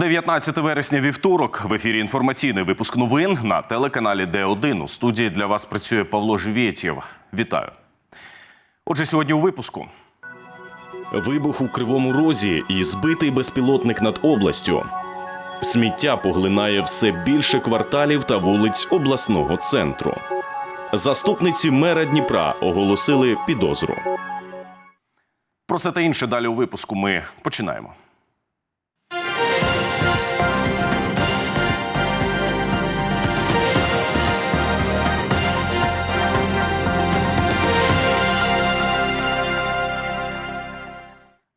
19 вересня вівторок в ефірі інформаційний випуск новин на телеканалі Д1. У студії для вас працює Павло Живєтєв. Вітаю. Отже, сьогодні у випуску. Вибух у Кривому Розі і збитий безпілотник над областю. Сміття поглинає все більше кварталів та вулиць обласного центру. Заступниці мера Дніпра оголосили підозру. Про це та інше далі у випуску ми починаємо.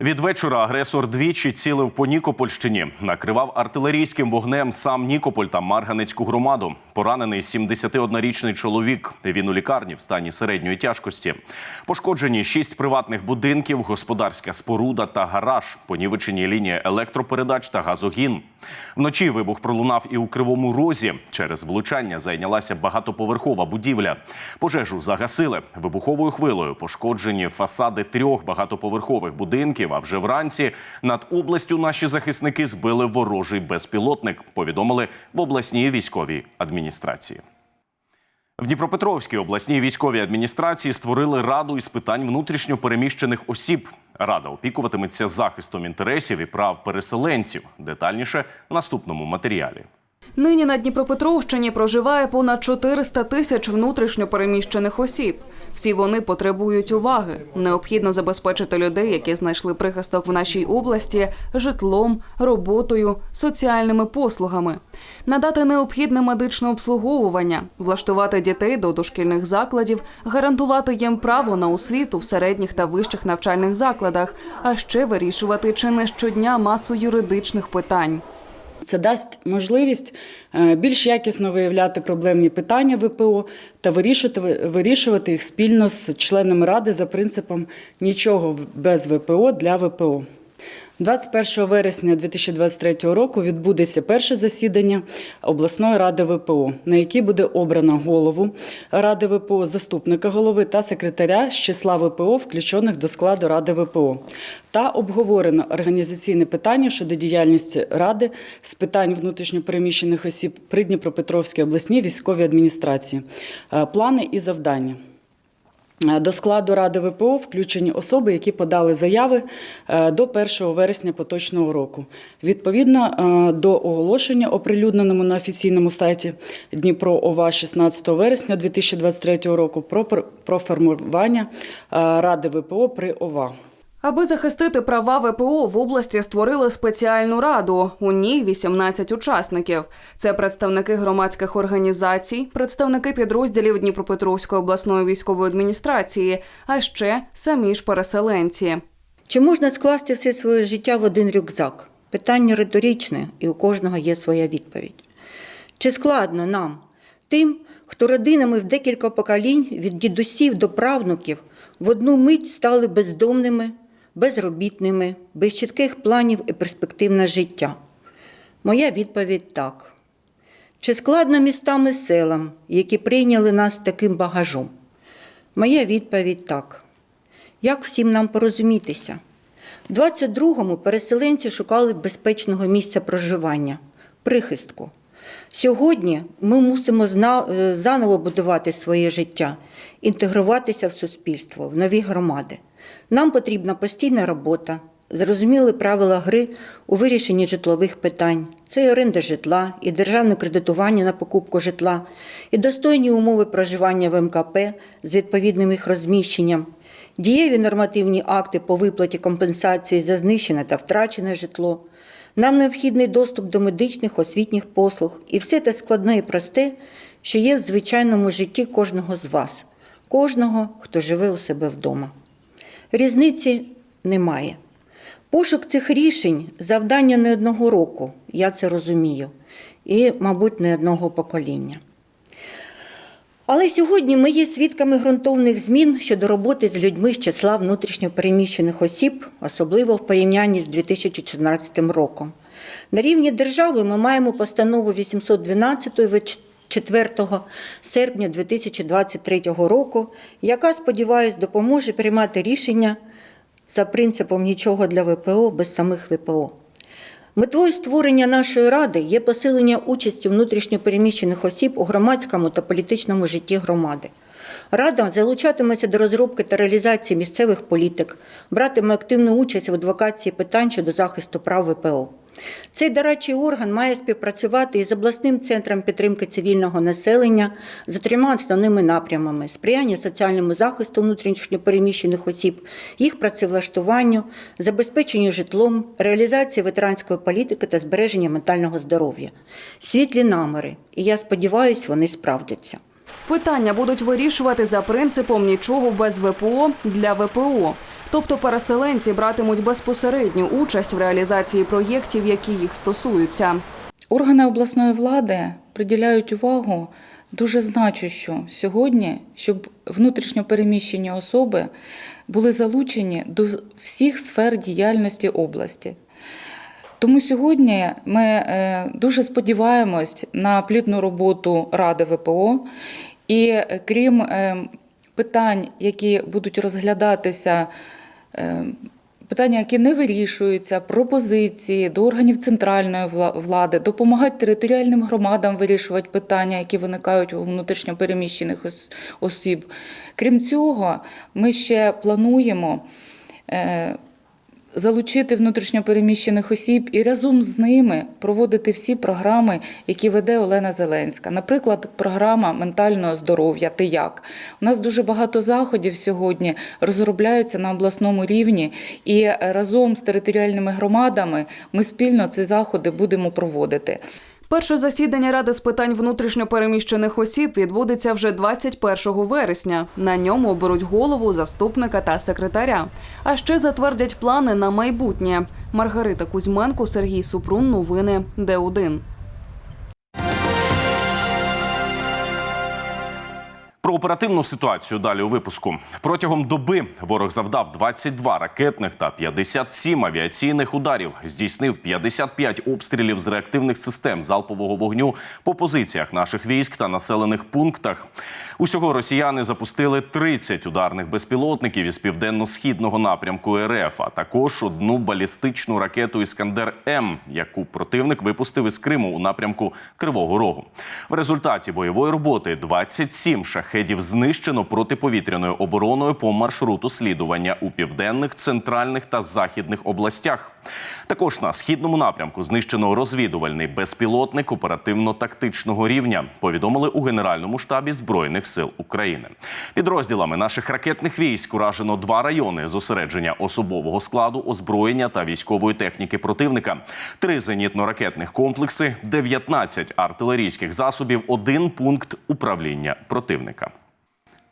Від вечора агресор двічі цілив по Нікопольщині, накривав артилерійським вогнем сам Нікополь та Марганецьку громаду. Поранений 71-річний чоловік. Він у лікарні в стані середньої тяжкості. Пошкоджені шість приватних будинків, господарська споруда та гараж. Понівечені лінії електропередач та газогін. Вночі вибух пролунав і у Кривому Розі. Через влучання зайнялася багатоповерхова будівля. Пожежу загасили вибуховою хвилою. Пошкоджені фасади трьох багатоповерхових будинків. А вже вранці над областю наші захисники збили ворожий безпілотник. Повідомили в обласній військовій адміністрації. В Дніпропетровській обласній військовій адміністрації створили раду із питань внутрішньо переміщених осіб. Рада опікуватиметься захистом інтересів і прав переселенців. Детальніше в наступному матеріалі. Нині на Дніпропетровщині проживає понад 400 тисяч внутрішньо переміщених осіб. Всі вони потребують уваги. Необхідно забезпечити людей, які знайшли прихисток в нашій області, житлом, роботою, соціальними послугами, надати необхідне медичне обслуговування, влаштувати дітей до дошкільних закладів, гарантувати їм право на освіту в середніх та вищих навчальних закладах, а ще вирішувати чи не щодня масу юридичних питань. Це дасть можливість е, більш якісно виявляти проблемні питання ВПО та вирішувати, вирішувати їх спільно з членами ради за принципом нічого без ВПО для ВПО. 21 вересня 2023 року відбудеться перше засідання обласної ради ВПО, на якій буде обрано голову ради ВПО, заступника голови та секретаря з числа ВПО, включених до складу ради ВПО, та обговорено організаційне питання щодо діяльності ради з питань внутрішньопереміщених осіб при Дніпропетровській обласній військовій адміністрації, Е, плани і завдання. До складу ради ВПО включені особи, які подали заяви е, до 1 вересня поточного року. Відповідно е, до оголошення, оприлюдненому на офіційному сайті Дніпро ОВА 16 вересня 2023 року про, формування е, ради ВПО при ОВА. Аби захистити права ВПО в області створили спеціальну раду. У ній 18 учасників. Це представники громадських організацій, представники підрозділів Дніпропетровської обласної військової адміністрації, а ще самі ж переселенці. Чи можна скласти все своє життя в один рюкзак? Питання риторичне, і у кожного є своя відповідь. Чи складно нам, тим, хто родинами в декілька поколінь від дідусів до правнуків в одну мить стали бездомними, безробітними, без чітких планів і перспектив на життя? Моя відповідь так. Чи складно містам і селам, які прийняли нас таким багажом? Моя відповідь так. Як всім нам порозумітися? В 22-му переселенці шукали безпечного місця проживання, прихистку. Сьогодні ми мусимо е, заново будувати своє життя, інтегруватися в суспільство, в нові громади. Нам потрібна постійна робота, зрозуміли правила гри у вирішенні житлових питань. Це і оренда житла, і державне кредитування на покупку житла, і достойні умови проживання в МКП з відповідним їх розміщенням, дієві нормативні акти по виплаті компенсації за знищене та втрачене житло. Нам необхідний доступ до медичних освітніх послуг і все те складне і просте, що є в звичайному житті кожного з вас, кожного, хто живе у себе вдома. Різниці немає. Пошук цих рішень завдання не одного року, я це розумію, і, мабуть, не одного покоління. Але сьогодні ми є свідками ґрунтовних змін щодо роботи з людьми з числа внутрішньопереміщених осіб, особливо в порівнянні з 2014 роком. На рівні держави ми маємо постанову 812 від 4 серпня 2023 року, яка, сподіваюсь, допоможе приймати рішення за принципом нічого для ВПО без самих ВПО. Метою створення нашої ради є посилення участі внутрішньопереміщених осіб у громадському та політичному житті громади. Рада залучатиметься до розробки та реалізації місцевих політик, братиме активну участь в адвокації питань щодо захисту прав ВПО. Цей дорадчий орган має співпрацювати із обласним центром підтримки цивільного населення за трьома основними напрямами: сприяння соціальному захисту внутрішньопереміщених осіб, їх працевлаштуванню, забезпеченню житлом, реалізації ветеранської політики та збереження ментального здоров'я. Світлі намери, і я сподіваюся, вони справдяться. Питання будуть вирішувати за принципом нічого без ВПО для ВПО. Тобто переселенці братимуть безпосередню участь в реалізації проєктів, які їх стосуються. Органи обласної влади приділяють увагу дуже значущу сьогодні, щоб внутрішньо переміщені особи були залучені до всіх сфер діяльності області. Тому сьогодні ми е, дуже сподіваємось на плідну роботу Ради ВПО. І е, крім е, питань, які будуть розглядатися, питання, які не вирішуються, пропозиції до органів центральної влади, допомагають територіальним громадам вирішувати питання, які виникають у внутрішньопереміщених ос- осіб. Крім цього, ми ще плануємо. Залучити внутрішньопереміщених осіб і разом з ними проводити всі програми, які веде Олена Зеленська. Наприклад, програма ментального здоров'я Ти як у нас дуже багато заходів сьогодні розробляються на обласному рівні, і разом з територіальними громадами ми спільно ці заходи будемо проводити. Перше засідання Ради з питань внутрішньопереміщених осіб відбудеться вже 21 вересня. На ньому оберуть голову, заступника та секретаря. А ще затвердять плани на майбутнє. Маргарита Кузьменко, Сергій Супрун. Новини Д1. Оперативну ситуацію далі у випуску. Протягом доби ворог завдав 22 ракетних та 57 авіаційних ударів. Здійснив 55 обстрілів з реактивних систем залпового вогню по позиціях наших військ та населених пунктах. Усього росіяни запустили 30 ударних безпілотників із південно-східного напрямку РФ, а також одну балістичну ракету Іскандер М, яку противник випустив із Криму у напрямку Кривого Рогу. В результаті бойової роботи 27 шахедів знищено протиповітряною обороною по маршруту слідування у південних, центральних та західних областях. Також на східному напрямку знищено розвідувальний безпілотник оперативно-тактичного рівня. Повідомили у Генеральному штабі Збройних сил України. Підрозділами наших ракетних військ уражено два райони зосередження особового складу, озброєння та військової техніки противника, три зенітно-ракетних комплекси, 19 артилерійських засобів, один пункт управління противника.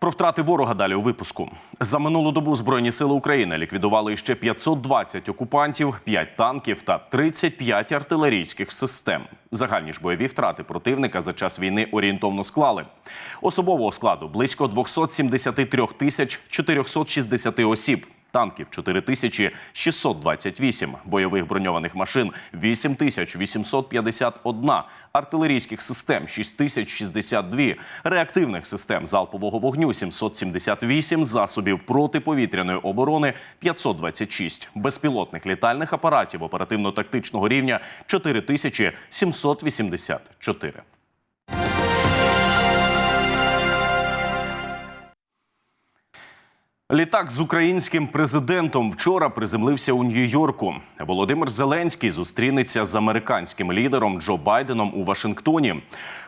Про втрати ворога далі у випуску. За минулу добу Збройні сили України ліквідували ще 520 окупантів, 5 танків та 35 артилерійських систем. Загальні ж бойові втрати противника за час війни орієнтовно склали. Особового складу близько 273 тисяч 460 осіб. Танків 4628, бойових броньованих машин 8851, артилерійських систем 6062, реактивних систем залпового вогню 778, засобів протиповітряної оборони 526, безпілотних літальних апаратів оперативно-тактичного рівня 4784. Літак з українським президентом вчора приземлився у Нью-Йорку. Володимир Зеленський зустрінеться з американським лідером Джо Байденом у Вашингтоні.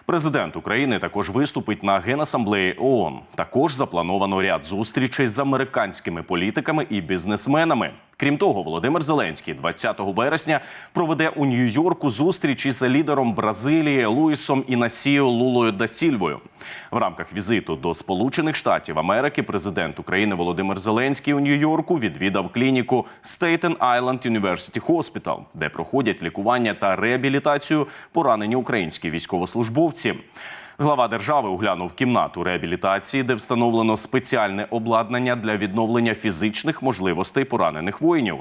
Президент України також виступить на генасамблеї ООН. Також заплановано ряд зустрічей з американськими політиками і бізнесменами. Крім того, Володимир Зеленський 20 вересня проведе у Нью-Йорку зустріч із лідером Бразилії Луїсом Інасіо Лулою да Сільвою. В рамках візиту до Сполучених Штатів Америки президент України Володимир Зеленський у Нью-Йорку відвідав клініку Staten Island University Hospital, де проходять лікування та реабілітацію поранені українські військовослужбовці. Глава держави оглянув кімнату реабілітації, де встановлено спеціальне обладнання для відновлення фізичних можливостей поранених воїнів.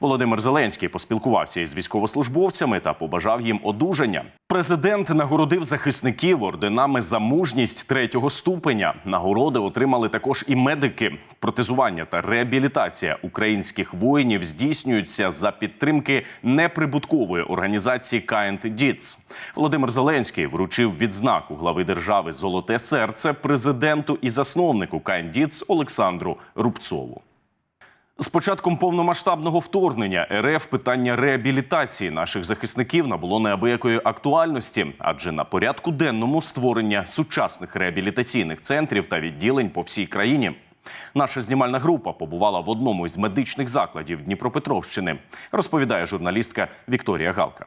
Володимир Зеленський поспілкувався із військовослужбовцями та побажав їм одужання. Президент нагородив захисників орденами за мужність третього ступеня. Нагороди отримали також і медики. Протезування та реабілітація українських воїнів здійснюються за підтримки неприбуткової організації Kind Deeds. Володимир Зеленський вручив відзнаку глави держави Золоте серце президенту і засновнику Kind Deeds Олександру Рубцову. З початком повномасштабного вторгнення РФ питання реабілітації наших захисників набуло неабиякої актуальності, адже на порядку денному створення сучасних реабілітаційних центрів та відділень по всій країні. Наша знімальна група побувала в одному із медичних закладів Дніпропетровщини, розповідає журналістка Вікторія Галка.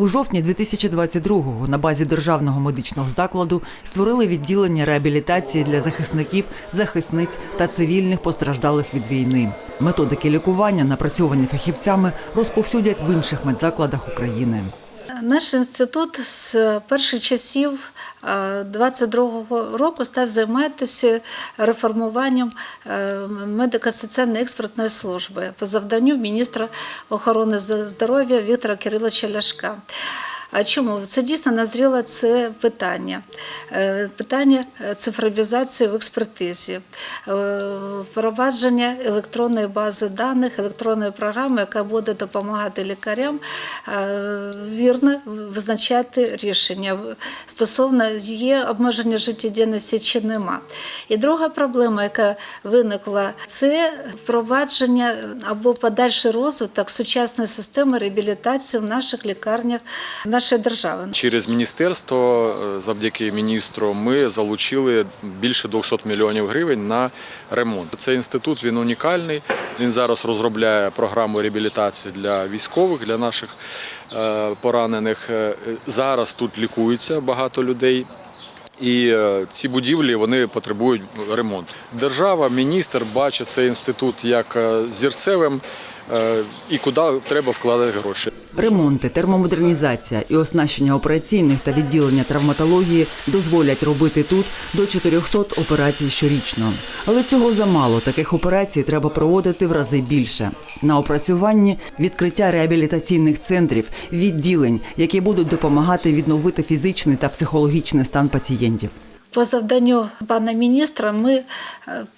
У жовтні 2022-го на базі державного медичного закладу створили відділення реабілітації для захисників, захисниць та цивільних постраждалих від війни. Методики лікування, напрацьовані фахівцями, розповсюдять в інших медзакладах України. Наш інститут з перших часів 22-го року став займатися реформуванням е, медико-соціальної експертної служби по завданню міністра охорони здоров'я Віктора Кириловича Ляшка. А чому це дійсно назріло це питання? Е, Питання цифровізації в експертизі, е, впровадження електронної бази даних, електронної програми, яка буде допомагати лікарям е, вірно визначати рішення стосовно є обмеження життєдіяльності чи нема. І друга проблема, яка виникла, це впровадження або подальший розвиток сучасної системи реабілітації в наших лікарнях нашої держави. Через міністерство, е, завдяки міністру, ми залучили більше 200 мільйонів гривень на ремонт. Цей інститут він унікальний. Він зараз розробляє програму реабілітації для військових, для наших е, поранених. Е, Зараз тут лікуються багато людей. І ці будівлі вони потребують ремонту. Держава, міністр бачить цей інститут як зірцевим і куди треба вкладати гроші. Ремонти, термомодернізація і оснащення операційних та відділення травматології дозволять робити тут до 400 операцій щорічно. Але цього замало. Таких операцій треба проводити в рази більше. На опрацюванні відкриття реабілітаційних центрів, відділень, які будуть допомагати відновити фізичний та психологічний стан пацієнтів. По завданню пана міністра ми е,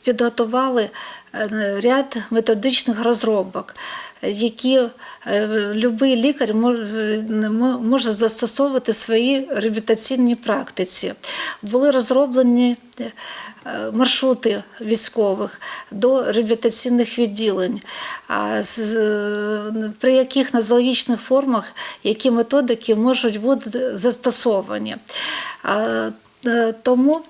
підготували е, ряд методичних розробок, які будь-який лікар може- застосовувати в своїй реабілітаційній практиці. Були розроблені е, маршрути військових до реабілітаційних відділень, е, при яких нозологічних формах які методики можуть бути застосовані. Е, Тому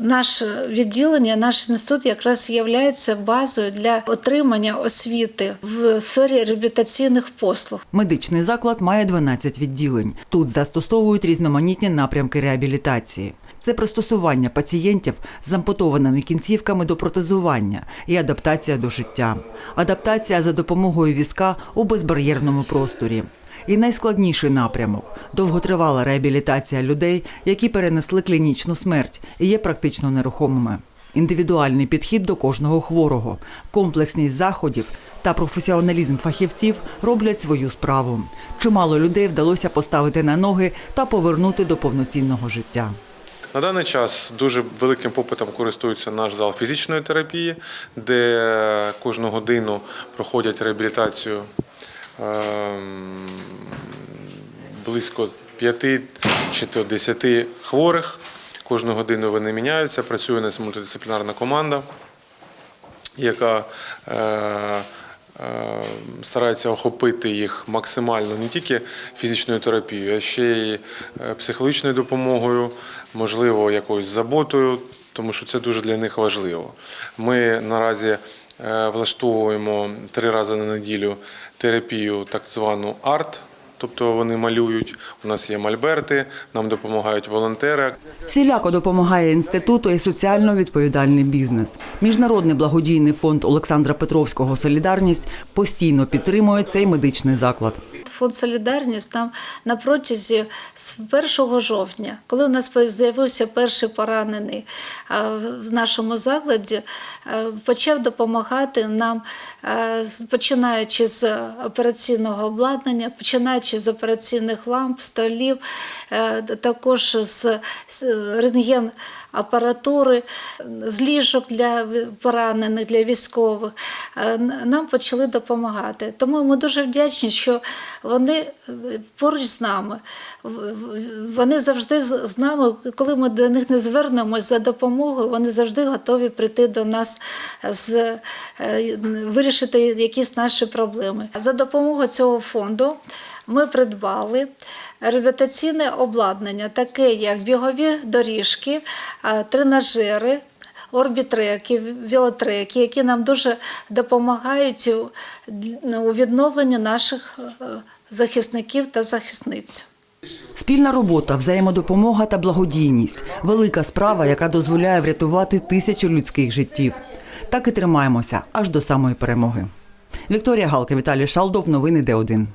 наше відділення, наш інститут якраз є базою для отримання освіти в сфері реабілітаційних послуг. Медичний заклад має 12 відділень. Тут застосовують різноманітні напрямки реабілітації. Це пристосування пацієнтів з ампутованими кінцівками до протезування і адаптація до життя, адаптація за допомогою візка у безбар'єрному просторі. І найскладніший напрямок довготривала реабілітація людей, які перенесли клінічну смерть і є практично нерухомими. Індивідуальний підхід до кожного хворого, комплексність заходів та професіоналізм фахівців роблять свою справу. Чимало людей вдалося поставити на ноги та повернути до повноцінного життя. На даний час дуже великим попитом користується наш зал фізичної терапії, де кожну годину проходять реабілітацію близько 5 чи то 10 хворих. Кожну годину вони міняються, працює у нас мультидисциплінарна команда, яка е, е, старається охопити їх максимально не тільки фізичною терапією, а ще й е, психологічною допомогою, можливо, якоюсь заботою, тому що це дуже для них важливо. Ми наразі е, влаштовуємо три рази на неділю терапію, так звану арт. Тобто вони малюють. У нас є мольберти, нам допомагають волонтери. Всіляко допомагає інституту і соціально відповідальний бізнес. Міжнародний благодійний фонд Олександра Петровського Солідарність постійно підтримує цей медичний заклад. Фонд Солідарність нам на протязі з 1 жовтня, коли у нас з'явився перший поранений в нашому закладі, почав допомагати нам, починаючи з операційного обладнання, починаючи з операційних ламп, столів, е, також з, з рентген апаратури, з ліжок для поранених, для військових, е, нам почали допомагати. Тому ми дуже вдячні, що вони е, поруч з нами. Вони завжди з нами, коли ми до них не звернемось за допомогою, вони завжди готові прийти до нас з е, вирішити якісь наші проблеми. За допомогою цього фонду ми придбали реабілітаційне обладнання, таке як бігові доріжки, е, тренажери, орбітреки, велотреки, які нам дуже допомагають у, відновленні наших захисників та захисниць. Спільна робота, взаємодопомога та благодійність велика справа, яка дозволяє врятувати тисячі людських життів. Так і тримаємося аж до самої перемоги. Вікторія Галка, Віталій Шалдов. Новини Д1.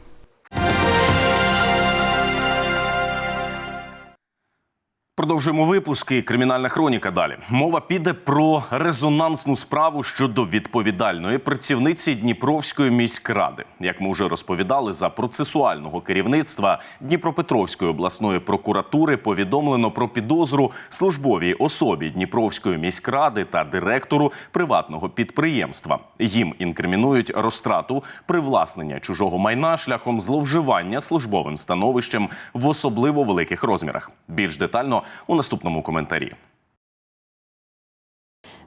Продовжуємо випуски. Кримінальна хроніка. Далі мова піде про резонансну справу щодо відповідальної працівниці Дніпровської міськради. Як ми вже розповідали, за процесуального керівництва Дніпропетровської обласної прокуратури повідомлено про підозру службовій особі Дніпровської міськради та директору приватного підприємства. Їм інкримінують розтрату привласнення чужого майна шляхом зловживання службовим становищем в особливо великих розмірах. Більш детально у наступному коментарі.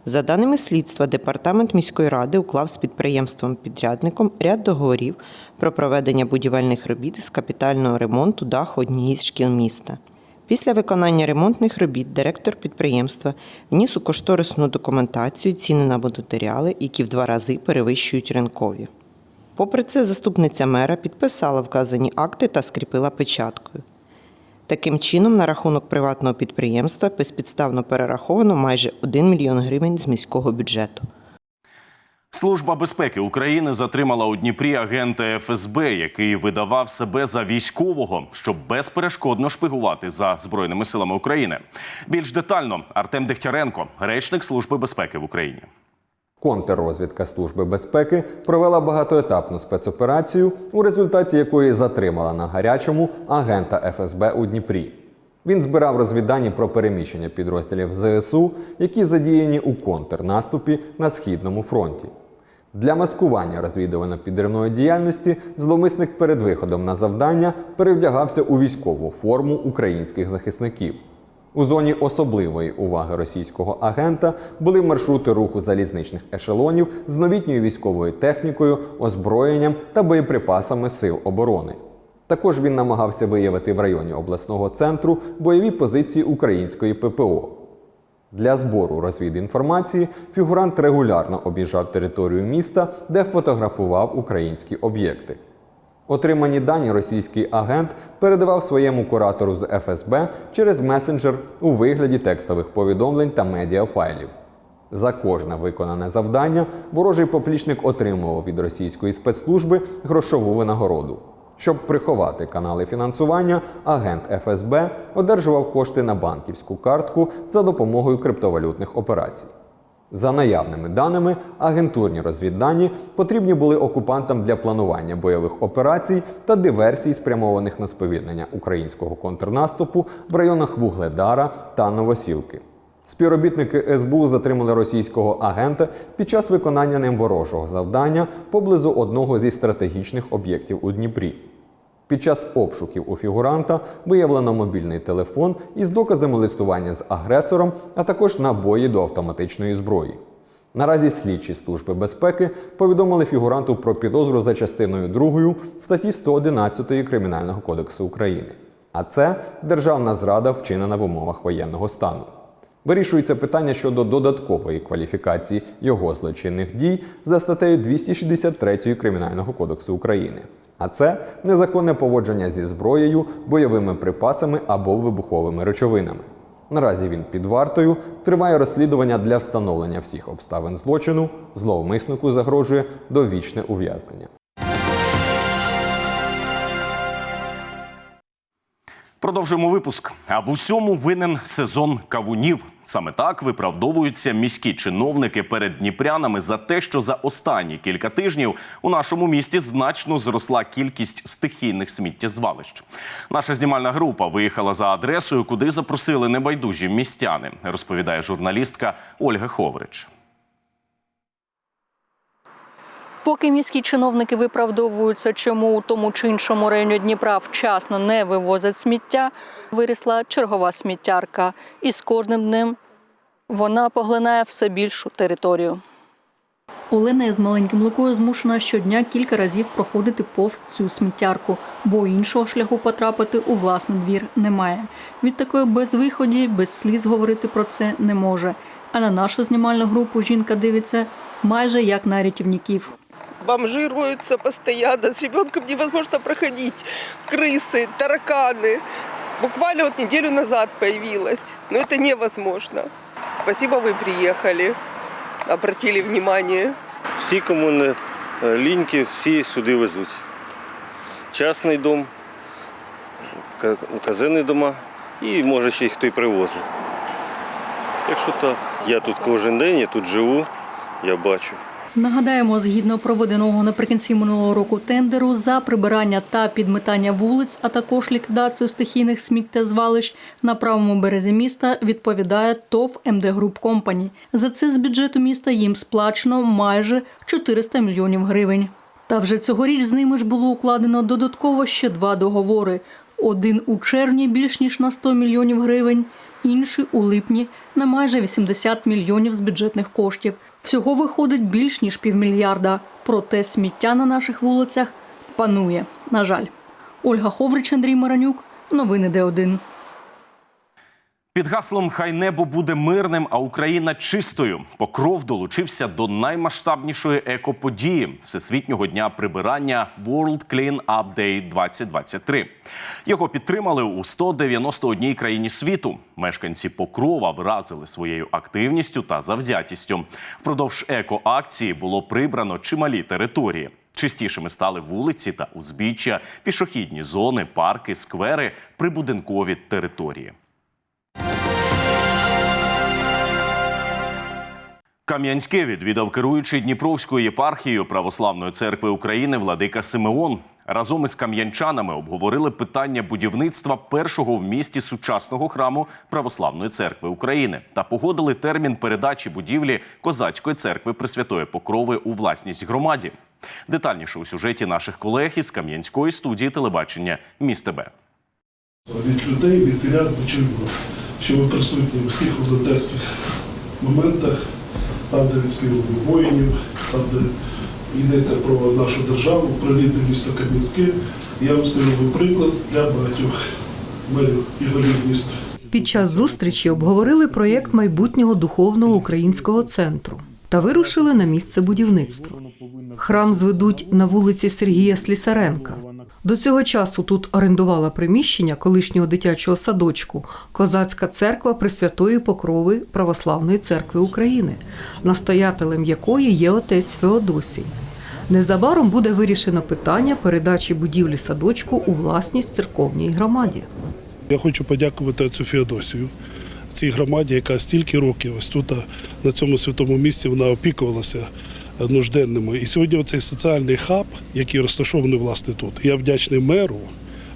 За даними слідства, департамент міської ради уклав з підприємством-підрядником ряд договорів про проведення будівельних робіт з капітального ремонту даху однієї з шкіл міста. Після виконання ремонтних робіт директор підприємства вніс у кошторисну документацію ціни на матеріали, які в два рази перевищують ринкові. Попри це, заступниця мера підписала вказані акти та скріпила печаткою. Таким чином, на рахунок приватного підприємства безпідставно перераховано майже 1 мільйон гривень з міського бюджету. Служба безпеки України затримала у Дніпрі агента ФСБ, який видавав себе за військового, щоб безперешкодно шпигувати за збройними силами України. Більш детально Артем Дегтяренко, речник Служби безпеки в Україні. Контррозвідка Служби безпеки провела багатоетапну спецоперацію, у результаті якої затримала на гарячому агента ФСБ у Дніпрі. Він збирав розвіддані про переміщення підрозділів ЗСУ, які задіяні у контрнаступі на східному фронті. Для маскування розвідувально-підривної діяльності зловмисник перед виходом на завдання перевдягався у військову форму українських захисників. У зоні особливої уваги російського агента були маршрути руху залізничних ешелонів з новітньою військовою технікою, озброєнням та боєприпасами сил оборони. Також він намагався виявити в районі обласного центру бойові позиції української ППО. Для збору розвідінформації фігурант регулярно об'їжджав територію міста, де фотографував українські об'єкти. Отримані дані російський агент передавав своєму куратору з ФСБ через месенджер у вигляді текстових повідомлень та медіафайлів. За кожне виконане завдання ворожий поплічник отримував від російської спецслужби грошову винагороду. Щоб приховати канали фінансування, агент ФСБ одержував кошти на банківську картку за допомогою криптовалютних операцій. За наявними даними, агентурні розвіддані потрібні були окупантам для планування бойових операцій та диверсій, спрямованих на сповільнення українського контрнаступу в районах Вугледара та Новосілки. Співробітники СБУ затримали російського агента під час виконання ним ворожого завдання поблизу одного зі стратегічних об'єктів у Дніпрі. Під час обшуків у фігуранта виявлено мобільний телефон із доказами листування з агресором, а також набої до автоматичної зброї. Наразі слідчі служби безпеки повідомили фігуранту про підозру за частиною 2 статті 111 Кримінального кодексу України. А це державна зрада, вчинена в умовах воєнного стану. Вирішується питання щодо додаткової кваліфікації його злочинних дій за статтею 263 Кримінального кодексу України. А це незаконне поводження зі зброєю, бойовими припасами або вибуховими речовинами. Наразі він під вартою, триває розслідування для встановлення всіх обставин злочину, зловмиснику загрожує довічне ув'язнення. Продовжуємо випуск. А в усьому винен сезон кавунів. Саме так виправдовуються міські чиновники перед дніпрянами за те, що за останні кілька тижнів у нашому місті значно зросла кількість стихійних сміттєзвалищ. Наша знімальна група виїхала за адресою, куди запросили небайдужі містяни, розповідає журналістка Ольга Ховрич. Поки міські чиновники виправдовуються, чому у тому чи іншому районі Дніпра вчасно не вивозять сміття, вирісла чергова сміттярка, і з кожним днем вона поглинає все більшу територію. Олена з маленьким лукою змушена щодня кілька разів проходити повз цю сміттярку, бо іншого шляху потрапити у власний двір немає. Від такої безвиході, без сліз говорити про це не може. А на нашу знімальну групу жінка дивиться майже як на рятівників. Бомжи роются постоянно, с ребенком невозможно проходить. Крысы, тараканы. Буквально вот неделю назад появилась. Но это невозможно. Спасибо, вы приехали, обратили внимание. Всі, кому не е, ліньки, всі сюди везуть. Частний дом, ка- казенні дома і може ще й хто й привозить. Так що так. Я тут кожен день, я тут живу, я бачу. Нагадаємо, згідно проведеного наприкінці минулого року тендеру за прибирання та підметання вулиць, а також ліквідацію стихійних сміттєзвалищ на правому березі міста відповідає ТОВ МД Груп Компані. За це з бюджету міста їм сплачено майже 400 мільйонів гривень. Та вже цьогоріч з ними ж було укладено додатково ще два договори: один у червні більш ніж на 100 мільйонів гривень, інший у липні на майже 80 мільйонів з бюджетних коштів. Всього виходить більш ніж півмільярда. Проте сміття на наших вулицях панує. На жаль, Ольга Ховрич, Андрій Маранюк. Новини Д1. Під гаслом Хай небо буде мирним, а Україна чистою. Покров долучився до наймасштабнішої екоподії Всесвітнього дня прибирання World Clean Up Day 2023. Його підтримали у 191 країні світу. Мешканці Покрова вразили своєю активністю та завзятістю. Впродовж екоакції було прибрано чималі території. Чистішими стали вулиці та узбіччя, пішохідні зони, парки, сквери, прибудинкові території. Кам'янське відвідав керуючий Дніпровською єпархією Православної церкви України Владика Симеон. Разом із кам'янчанами обговорили питання будівництва першого в місті сучасного храму Православної церкви України та погодили термін передачі будівлі козацької церкви Пресвятої Покрови у власність громаді. Детальніше у сюжеті наших колег із Кам'янської студії телебачення Міст ТБ. від людей, від вірян почуємо, що ви присутні у всіх волонтерських моментах, там, де відспівали воїнів, там, де йдеться про нашу державу, про рідне місто Кам'янське. Я вам скажу приклад для багатьох мерів і голів міста. Під час зустрічі обговорили проєкт майбутнього духовного українського центру та вирушили на місце будівництва. Храм зведуть на вулиці Сергія Слісаренка. До цього часу тут орендувала приміщення колишнього дитячого садочку Козацька церква Пресвятої Покрови Православної церкви України, настоятелем якої є отець Феодосій. Незабаром буде вирішено питання передачі будівлі садочку у власність церковній громаді. Я хочу подякувати отцю Феодосію, цій громаді, яка стільки років ось тут на цьому святому місці вона опікувалася нужденними. І сьогодні цей соціальний хаб, який розташований власне тут, я вдячний меру,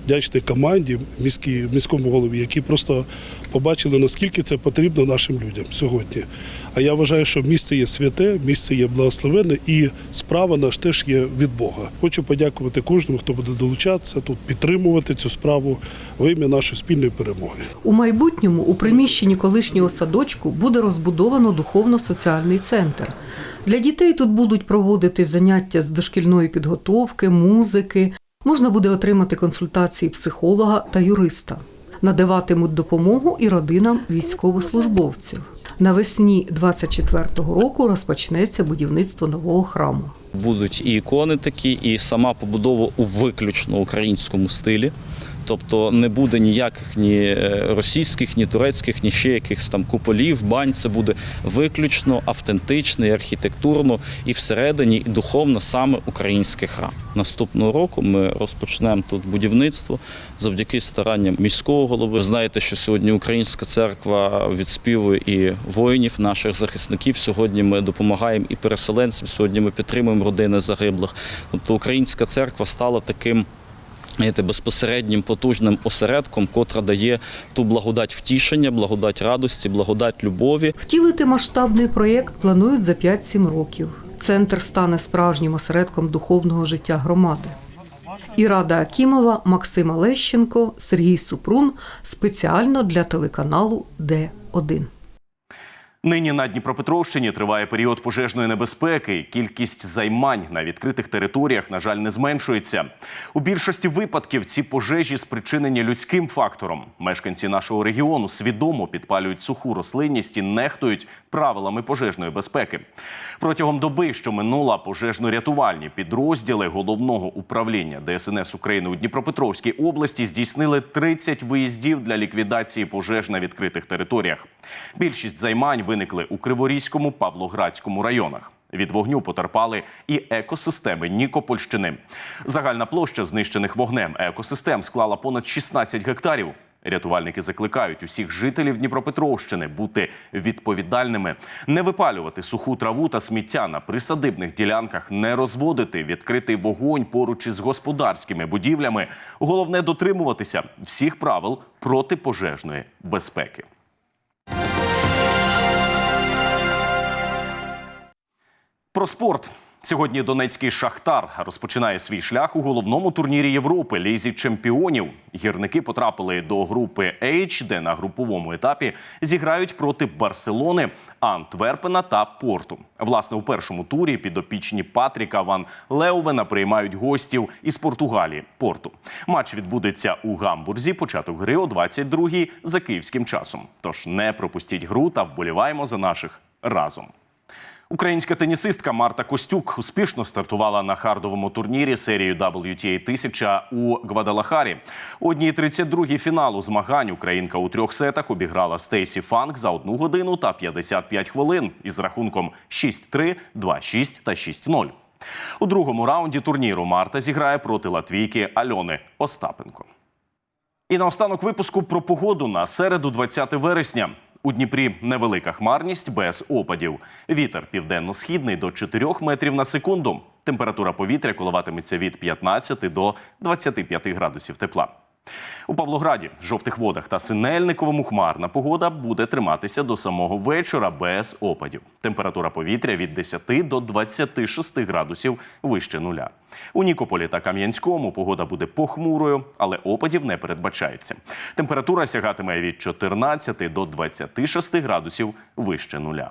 вдячний команді, міській, міському голові, які просто побачили, наскільки це потрібно нашим людям сьогодні. А я вважаю, що місце є святе, місце є благословенне і справа наш теж є від Бога. Хочу подякувати кожному, хто буде долучатися тут, підтримувати цю справу во ім'я нашої спільної перемоги. У майбутньому у приміщенні колишнього садочку буде розбудовано духовно-соціальний центр. Для дітей тут будуть проводити заняття з дошкільної підготовки, музики. Можна буде отримати консультації психолога та юриста. Надаватимуть допомогу і родинам військовослужбовців. Навесні 24-го року розпочнеться будівництво нового храму. Будуть і ікони такі, і сама побудова у виключно українському стилі. Тобто не буде ніяких ні е, російських, ні турецьких, ні ще якихось там куполів, бань. Це буде виключно автентично, і архітектурно і всередині, і духовно саме український храм. Наступного року ми розпочнемо тут будівництво завдяки старанням міського голови. Ви знаєте, що сьогодні українська церква відспівує і воїнів, наших захисників. Сьогодні ми допомагаємо і переселенцям. Сьогодні ми підтримуємо родини загиблих. Тобто українська церква стала таким. Безпосереднім потужним осередком, котра дає ту благодать втішення, благодать радості, благодать любові. Втілити масштабний проєкт планують за 5-7 років. Центр стане справжнім осередком духовного життя громади. Ірада Акімова, Максима Лещенко, Сергій Супрун спеціально для телеканалу Д1. Нині на Дніпропетровщині триває період пожежної небезпеки. Кількість займань на відкритих територіях, на жаль, не зменшується. У більшості випадків ці пожежі спричинені людським фактором. Мешканці нашого регіону свідомо підпалюють суху рослинність і нехтують правилами пожежної безпеки. Протягом доби, що минула, пожежно-рятувальні підрозділи головного управління ДСНС України у Дніпропетровській області здійснили 30 виїздів для ліквідації пожеж на відкритих територіях. Більшість займань виникли у Криворізькому, Павлоградському районах. Від вогню потерпали і екосистеми Нікопольщини. Загальна площа знищених вогнем екосистем склала понад 16 гектарів. Рятувальники закликають усіх жителів Дніпропетровщини бути відповідальними, не випалювати суху траву та сміття на присадибних ділянках, не розводити відкритий вогонь поруч із господарськими будівлями. Головне дотримуватися всіх правил протипожежної безпеки. Про спорт. Сьогодні донецький шахтар розпочинає свій шлях у головному турнірі Європи лізі чемпіонів. Гірники потрапили до групи H, де на груповому етапі зіграють проти Барселони, Антверпена та Порту. Власне, у першому турі підопічні Патріка Ван Леовена приймають гостів із Португалії Порту. Матч відбудеться у Гамбурзі. Початок гри о 22-й за київським часом. Тож не пропустіть гру та вболіваємо за наших разом. Українська тенісистка Марта Костюк успішно стартувала на хардовому турнірі серії WTA 1000 у Гвадалахарі. Одній 32-й фіналу змагань українка у трьох сетах обіграла Стейсі Фанк за 1 годину та 55 хвилин із рахунком 6-3, 2-6 та 6-0. У другому раунді турніру Марта зіграє проти латвійки Альони Остапенко. І наостанок випуску про погоду на середу, 20 вересня. У Дніпрі невелика хмарність без опадів. Вітер південно-східний до 4 метрів на секунду. Температура повітря коливатиметься від 15 до 25 градусів тепла. У Павлограді, жовтих водах та Синельниковому хмарна погода буде триматися до самого вечора без опадів. Температура повітря від 10 до 26 градусів вище нуля. У Нікополі та Кам'янському погода буде похмурою, але опадів не передбачається. Температура сягатиме від 14 до 26 градусів вище нуля.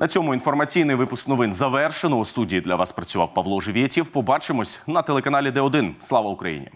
На цьому інформаційний випуск новин завершено. У студії для вас працював Павло Живєтєв. Побачимось на телеканалі Д1. Слава Україні!